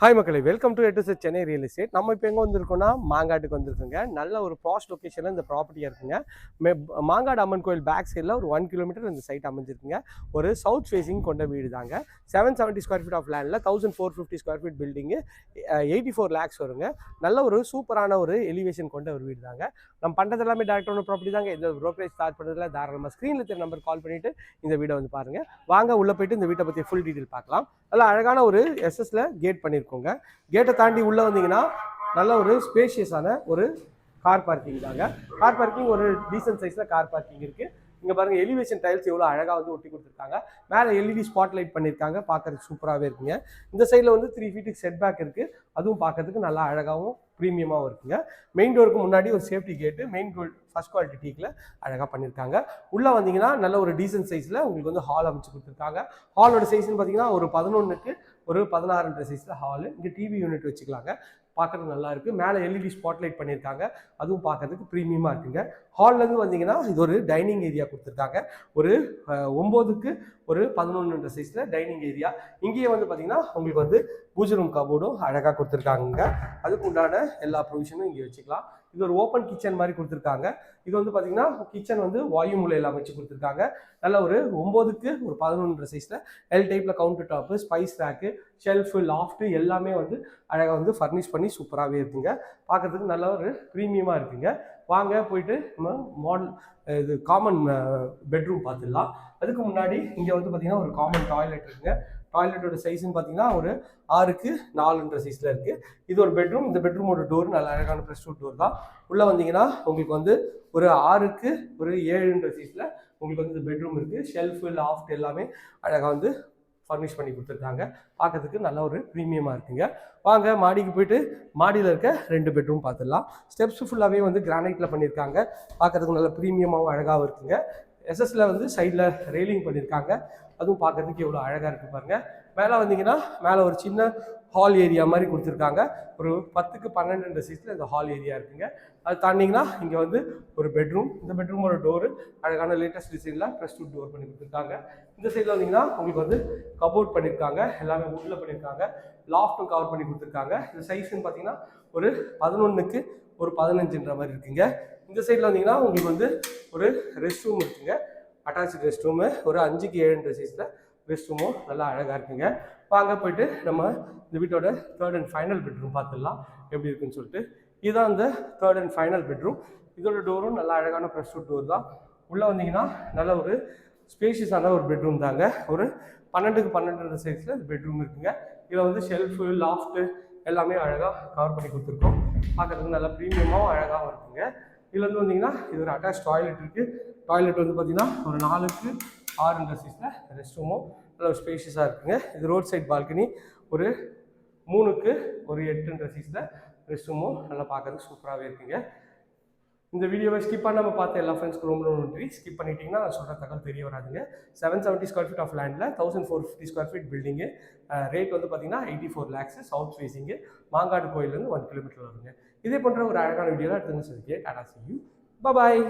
Hi மக்களை welcome to எட்டு Chennai real estate நம்ம இப்போ எங்கே வந்திருக்கோம்னா மாங்காட்டுக்கு வந்திருக்குங்க. நல்ல ஒரு பாஸ்ட் லொக்கேஷனில் இந்த ப்ராப்பர்ட்டியாக இருக்குங்க. மே மாங்காடு அம்மன் கோயில் பேக் சைடில் ஒரு ஒன் கிலோமீட்டர் இந்த சைட் அமைஞ்சிருக்குங்க. ஒரு சவுத் ஃபேஸிங் கொண்ட வீடு தாங்க seven seventy square feet of லேண்டில் thousand four fifty square feet building eighty four lakhs வருங்க. நல்ல ஒரு சூப்பரான ஒரு எலிவேஷன் கொண்ட ஒரு வீடு தாங்க நம்ம பண்ணுறது எல்லாமே டேரக்டான ப்ராப்பர்ட்டி தாங்க. இந்த ப்ரோக்கரேஜ் ஸ்டார்ட் பண்ணுறதுல தாராளமாக ஸ்க்ரீனில் தெரிய நம்பர் கால் பண்ணிவிட்டு இந்த வீடை வந்து பாருங்கள் வாங்க உள்ளே போயிட்டு இந்த வீட்டை பற்றி ஃபுல் டீட்டெயில் பார்க்கலாம். நல்லா அழகான ஒரு எஸ்எஸில் கேட் பண்ணியிருக்கோம் பண்ணியிருக்கோங்க கேட்டை தாண்டி உள்ளே வந்தீங்கன்னா நல்ல ஒரு ஸ்பேஷியஸான ஒரு கார் பார்க்கிங் தாங்க. கார் பார்க்கிங் ஒரு டீசன்ட் சைஸில் கார் பார்க்கிங் இருக்குது இங்கே பாருங்கள் எலிவேஷன் டைல்ஸ் எவ்வளோ அழகாக வந்து ஒட்டி கொடுத்துருக்காங்க. மேலே எல்இடி ஸ்பாட் லைட் பண்ணியிருக்காங்க பார்க்கறதுக்கு சூப்பராகவே இருக்குங்க. இந்த சைடில் வந்து த்ரீ ஃபீட்டுக்கு செட் பேக் இருக்குது அதுவும் பார்க்கறதுக்கு நல்லா அழகாகவும் ப்ரீமியமாகவும் இருக்குங்க. மெயின் டோருக்கு முன்னாடி ஒரு safety gate main door first quality டீக்கில் அழகாக பண்ணியிருக்காங்க உள்ளே வந்தீங்கன்னா நல்ல ஒரு டீசென்ட் சைஸில் உங்களுக்கு வந்து ஹால் அமைச்சு கொடுத்துருக்காங்க. ஹாலோட சைஸ்னு பார்த்தீங்கன்னா ஒரு பதினொன்றுக்கு ஒரு பதினாறுன்ற சைஸில் ஹாலு இங்கே டிவி யூனிட் வச்சுக்கலாங்க. பார்க்கறதுக்கு நல்லா இருக்குது மேலே எல்இடி ஸ்பாட்லைட் பண்ணியிருக்காங்க. அதுவும் பார்க்கறதுக்கு ப்ரீமியமாக இருக்குங்க. ஹால்லேருந்து வந்தீங்கன்னா இது ஒரு டைனிங் ஏரியா கொடுத்துருக்காங்க. ஒரு ஒம்போதுக்கு ஒரு பதினொன்றுன்ற சைஸில் டைனிங் ஏரியா இங்கேயே வந்து பார்த்தீங்கன்னா உங்களுக்கு வந்து பூஜை ரூம் கபோர்டும் அழகாக கொடுத்துருக்காங்க அதுக்கு உண்டான எல்லா ப்ரொவிஷனும் இங்கே வச்சுக்கலாம். இது ஒரு ஓப்பன் கிச்சன் மாதிரி கொடுத்துருக்காங்க. இது வந்து பார்த்தீங்கன்னா கிச்சன் வந்து வாயு மூலையில் அமைச்சு கொடுத்துருக்காங்க. நல்ல ஒரு ஒம்போதுக்கு ஒரு பதினொன்று சைஸில் எல் டைப்பில் counter top spice rack shelf loft எல்லாமே வந்து அழகாக வந்து ஃபர்னிஷ் பண்ணி சூப்பராகவே இருக்குங்க. பார்க்கறதுக்கு நல்ல ஒரு ப்ரீமியமாக இருக்குங்க. வாங்க போயிட்டு நம்ம மாடல் இது காமன் பெட்ரூம் பார்த்துடலாம். அதுக்கு முன்னாடி இங்கே வந்து பார்த்தீங்கன்னா ஒரு காமன் டாய்லெட் இருக்குங்க. டாய்லெட்டோட சைஸ்னு பார்த்தீங்கன்னா ஒரு ஆறுக்கு நாலுன்ற சைஸில் இருக்குது இது ஒரு பெட்ரூம் இந்த பெட்ரூமோட டோர் நல்ல அழகான ப்ரெஸ் டோர் தான். உள்ளே வந்தீங்கன்னா உங்களுக்கு வந்து ஒரு ஆறுக்கு ஒரு ஏழுன்ற சைஸில் உங்களுக்கு வந்து இந்த பெட்ரூம் இருக்குது ஷெல்ஃபு லாஃப்ட் எல்லாமே அழகாக வந்து ஃபர்னிஷ் பண்ணி கொடுத்துருக்காங்க. பார்க்கறதுக்கு நல்ல ஒரு ப்ரீமியமாக இருக்குங்க. வாங்க மாடிக்கு போயிட்டு மாடியில் இருக்க ரெண்டு பெட்ரூம் பார்த்துடலாம் ஸ்டெப்ஸ் ஃபுல்லாகவே வந்து கிரானைட்டில் பண்ணியிருக்காங்க பார்க்கறதுக்கு நல்ல ப்ரீமியமாகவும் அழகாகவும் இருக்குங்க. எஸ்எஸ்ல வந்து சைடில் ரெயிலிங் பண்ணியிருக்காங்க அதுவும் பார்க்கறதுக்கு எவ்வளோ அழகாக இருக்குது பாருங்கள் மேலே வந்தீங்கன்னா மேலே ஒரு சின்ன ஹால் ஏரியா மாதிரி கொடுத்துருக்காங்க. ஒரு பத்துக்கு பன்னெண்டுன்ற சைஸில் இந்த ஹால் ஏரியா இருக்குங்க. அது தாண்டிங்கன்னா இங்கே வந்து ஒரு பெட்ரூம் இந்த பெட்ரூமோட டோரு அழகான லேட்டஸ்ட் டிசைனில் ப்ரெஸ் டூ டோர் பண்ணி கொடுத்துருக்காங்க. இந்த சைடில் வந்தீங்கன்னா உங்களுக்கு வந்து கபோர்ட் பண்ணியிருக்காங்க எல்லாமே வுட்டில் பண்ணியிருக்காங்க லாஃப்ட்டும் கவர் பண்ணி கொடுத்துருக்காங்க. இந்த சைஸ்ன்னு பார்த்தீங்கன்னா ஒரு பதினொன்றுக்கு ஒரு பதினஞ்சுன்ற மாதிரி இருக்குங்க. இந்த சைடில் வந்தீங்கன்னா உங்களுக்கு வந்து ஒரு ரெஸ்ட் ரூம் இருக்குங்க. அட்டாச்சு ரெஸ்ட் ரூமு ஒரு அஞ்சுக்கு ஏழுன்ற சைஸில் ரெஸ்ட் ரூமும் நல்லா அழகாக இருக்குங்க. வாங்க போயிட்டு நம்ம இந்த வீட்டோட தேர்ட் அண்ட் ஃபைனல் பெட்ரூம் பார்த்துடலாம். எப்படி இருக்குன்னு சொல்லிட்டு. இதுதான் இந்த தேர்ட் அண்ட் ஃபைனல் பெட்ரூம் இதோட டோரும் நல்லா அழகான ப்ரெஷ் டோர் தான். உள்ளே வந்தீங்கன்னா நல்ல ஒரு ஸ்பேஷியஸான ஒரு பெட்ரூம் தாங்க. ஒரு பன்னெண்டுக்கு பன்னெண்டு சைஸில் இந்த பெட்ரூம் இருக்குங்க. இதில் வந்து ஷெல்ஃபு லாஃப்ட்டு எல்லாமே அழகாக கவர் பண்ணி கொடுத்துருக்கோம். பார்க்கறதுக்கு நல்லா ப்ரீமியமாகவும் அழகாகவும் இருக்குங்க. இதில் வந்து வந்தீங்கன்னா இது ஒரு அட்டாச் டாய்லெட் இருக்குது டாய்லெட் வந்து பார்த்தீங்கன்னா ஒரு நாலுக்கு ஆறுன்ற இண்டஸ்ட்ரீஸில் ரெஸ்ட் ரூமும் நல்ல ஒரு ஸ்பேஷியஸாக இருக்குங்க. இது ரோட் சைட் பால்கனி ஒரு மூணுக்கு ஒரு எட்டுன்ற இண்டஸ்ட்ரீஸில் ரெஸ்ட் ரூமும் நல்லா பார்க்கறதுக்கு சூப்பராகவே இருக்குங்க. இந்த வீடியோவை ஸ்கிப் பண்ணாமல் பார்த்த எல்லா ஃப்ரெண்ட்ஸ்க்கு ரொம்ப ரொம்ப நன்றி. ஸ்கிப் பண்ணிட்டீங்கன்னா நான் சொல்கிற தகவல் தெரிய வராதுங்க. Seven seventy square feet of லேண்டில் thousand four fifty square feet building rate வந்து பார்த்தீங்கன்னா eighty four lakhs south facing Mangadu கோயிலேருந்து ஒன் கிலோமீட்டர் வருங்க. இதே போன்ற ஒரு அழகான வீடியோவில் எடுத்துங்க சொல்லிக்கே டாடா சி யூ பாய்